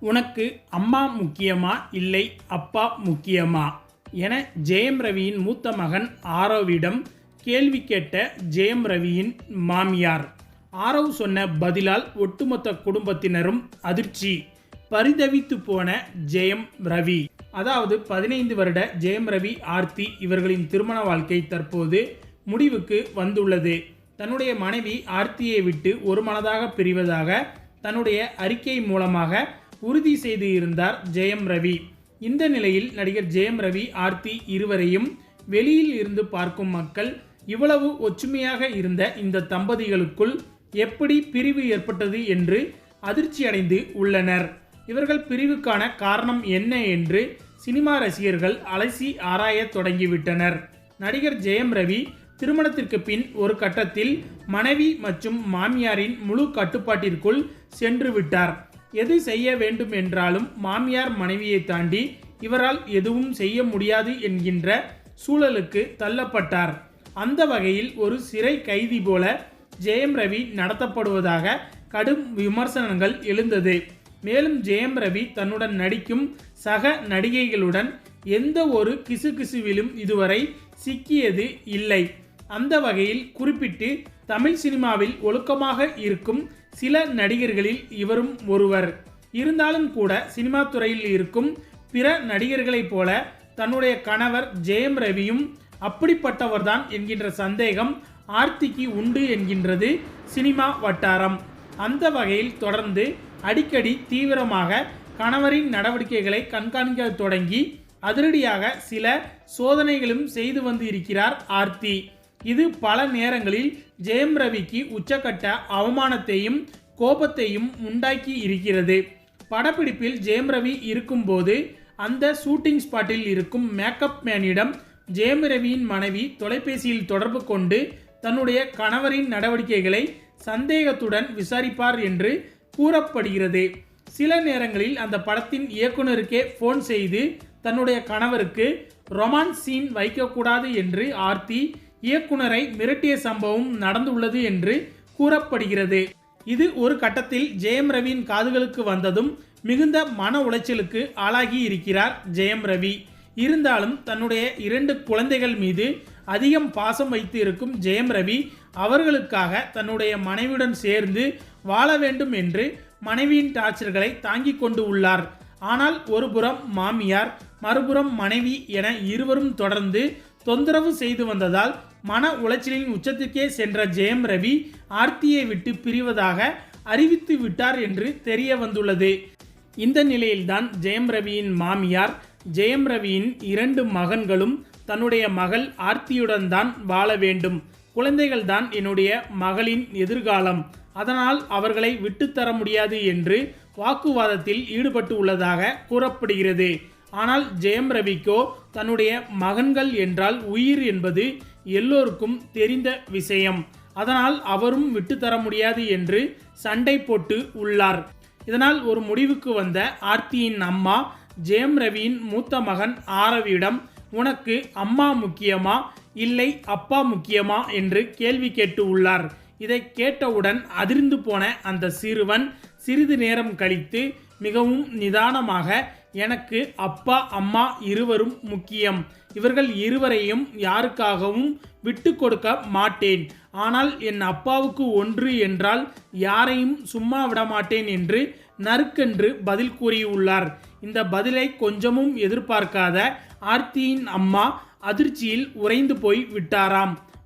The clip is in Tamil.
உனக்கு அம்மா முக்கியமா இல்லை அப்பா முக்கியமா? என ஜெயம் ரவியின் மூத்த மகன் ஆரவிடம் கேள்வி கேட்ட ஜெயம் ரவியின் மாமியார். ஆரவ் சொன்ன பதிலால் ஒட்டுமொத்த குடும்பத்தினரும் அதிர்ச்சி. பரிதவித்து போன ஜெயம் ரவி. அதாவது பதினைந்து வருட ஜெயம் ரவி ஆர்த்தி இவர்களின் திருமண வாழ்க்கை தற்போது முடிவுக்கு வந்துள்ளது. தன்னுடைய மனைவி ஆர்த்தியை விட்டு ஒரு மனதாக பிரிவதாக தன்னுடைய அறிக்கை மூலமாக உறுதி செய்து இருந்தார் ஜெயம் ரவி. இந்த நிலையில் நடிகர் ஜெயம் ரவி ஆர்த்தி இருவரையும் வெளியில் இருந்து பார்க்கும் மக்கள் இவ்வளவு ஒற்றுமையாக இருந்த இந்த தம்பதிகளுக்குள் எப்படி பிரிவு ஏற்பட்டது என்று அதிர்ச்சியடைந்து உள்ளனர். இவர்கள் பிரிவுக்கான காரணம் என்ன என்று சினிமா ரசிகர்கள் அலசி ஆராயத் தொடங்கிவிட்டனர். நடிகர் ஜெயம் ரவி திருமணத்திற்கு பின் ஒரு கட்டத்தில் மனைவி மற்றும் மாமியாரின் முழு கட்டுப்பாட்டிற்குள் சென்று விட்டார். எது செய்ய வேண்டும் என்றாலும் மாமியார் மனைவியை தாண்டி இவரால் எதுவும் செய்ய முடியாது என்கின்ற சூழலுக்கு தள்ளப்பட்டார். அந்த வகையில் ஒரு சிறை கைதி போல ஜெயம் ரவி நடத்தப்படுவதாக கடும் விமர்சனங்கள் எழுந்தது. மேலும் ஜெயம் ரவி தன்னுடன் நடிக்கும் சக நடிகைகளுடன் எந்த ஒரு கிசுகிசுவிலும் இதுவரை சிக்கியது இல்லை. அந்த வகையில் குறிப்பிட்டு தமிழ் சினிமாவில் ஒழுக்கமாக இருக்கும் சில நடிகர்களில் இவரும் ஒருவர். இருந்தாலும் கூட சினிமா துறையில் இருக்கும் பிற நடிகர்களைப் போல தன்னுடைய கணவர் ஜெயம் ரவியும் அப்படிப்பட்டவர்தான் என்கின்ற சந்தேகம் ஆர்த்திக்கு உண்டு என்கின்றது சினிமா வட்டாரம். அந்த வகையில் தொடர்ந்து அடிக்கடி தீவிரமாக கணவரின் நடவடிக்கைகளை கண்காணிக்க தொடங்கி அதிரடியாக சில சோதனைகளும் செய்து வந்து இருக்கிறார் ஆர்த்தி. இது பல நேரங்களில் ஜெயம் ரவிக்கு உச்சக்கட்ட அவமானத்தையும் கோபத்தையும் உண்டாக்கி இருக்கிறது. படப்பிடிப்பில் ஜெயம் ரவி இருக்கும்போது அந்த ஷூட்டிங் ஸ்பாட்டில் இருக்கும் மேக்கப் மேனிடம் ஜெயம் ரவியின் மனைவி தொலைபேசியில் தொடர்பு கொண்டு தன்னுடைய கணவரின் நடவடிக்கைகளை சந்தேகத்துடன் விசாரிப்பார் என்று கூறப்படுகிறது. சில நேரங்களில் அந்த படத்தின் இயக்குனருக்கே ஃபோன் செய்து தன்னுடைய கணவருக்கு ரொமான்ஸ் சீன் வைக்கக்கூடாது என்று ஆர்த்தி இயக்குனரை மிரட்டிய சம்பவம் நடந்துள்ளது என்று கூறப்படுகிறது. இது ஒரு கட்டத்தில் ஜெயம் ரவியின் காதுகளுக்கு வந்ததும் மிகுந்த மன உளைச்சலுக்கு ஆளாகி இருக்கிறார் ஜெயம் ரவி. இருந்தாலும் தன்னுடைய இரண்டு குழந்தைகள் மீது அதிகம் பாசம் வைத்து இருக்கும் ஜெயம் ரவி அவர்களுக்காக தன்னுடைய மனைவியுடன் சேர்ந்து வாழ வேண்டும் என்று மனைவியின் டார்ச்சர்களை தாங்கிக் கொண்டு உள்ளார். ஆனால் ஒருபுறம் மாமியார் மறுபுறம் மனைவி என இருவரும் தொடர்ந்து தொந்தரவு செய்து வந்ததால் மன உளைச்சலின் உச்சத்துக்கே சென்ற ஜெயம் ரவி ஆர்த்தியை விட்டு பிரிவதாக அறிவித்து விட்டார் என்று தெரிய வந்துள்ளது. இந்த நிலையில்தான் ஜெயம் ரவியின் மாமியார் ஜெயம் ரவியின் இரண்டு மகன்களும் தன்னுடைய மகள் ஆர்த்தியுடன் தான் வாழ வேண்டும். குழந்தைகள் தான் என்னுடைய மகளின் எதிர்காலம். அதனால் அவர்களை விட்டுத்தர முடியாது என்று வாக்குவாதத்தில் ஈடுபட்டு உள்ளதாக கூறப்படுகிறது. ஆனால் ஜெயம் ரவிக்கோ தன்னுடைய மகன்கள் என்றால் உயிர் என்பது எல்லோருக்கும் தெரிந்த விஷயம். அதனால் அவரும் விட்டுத்தர முடியாது என்று சண்டை போட்டு உள்ளார். இதனால் ஒரு முடிவுக்கு வந்த ஆர்த்தியின் அம்மா ஜெயம் ரவியின் மூத்த மகன் ஆரவியிடம் உனக்கு அம்மா முக்கியமா? இல்லை அப்பா முக்கியமா? என்று கேள்வி கேட்டு உள்ளார். இதை கேட்டவுடன் அதிர்ந்து போன அந்த சிறுவன் சிறிது நேரம் கழித்து மிகவும் நிதானமாக எனக்கு அப்பா அம்மா இருவரும் முக்கியம். இவர்கள் இருவரையும் யாருக்காகவும் விட்டு கொடுக்க மாட்டேன். ஆனால் என் அப்பாவுக்கு ஒன்று என்றால் யாரையும் சும்மா விட மாட்டேன் என்று நறுக்கென்று பதில் கூறியுள்ளார். இந்த பதிலை கொஞ்சமும் எதிர்பார்க்காத ஆர்த்தியின் அம்மா அதிர்ச்சியில் உறைந்து போய் விட்டாராம்.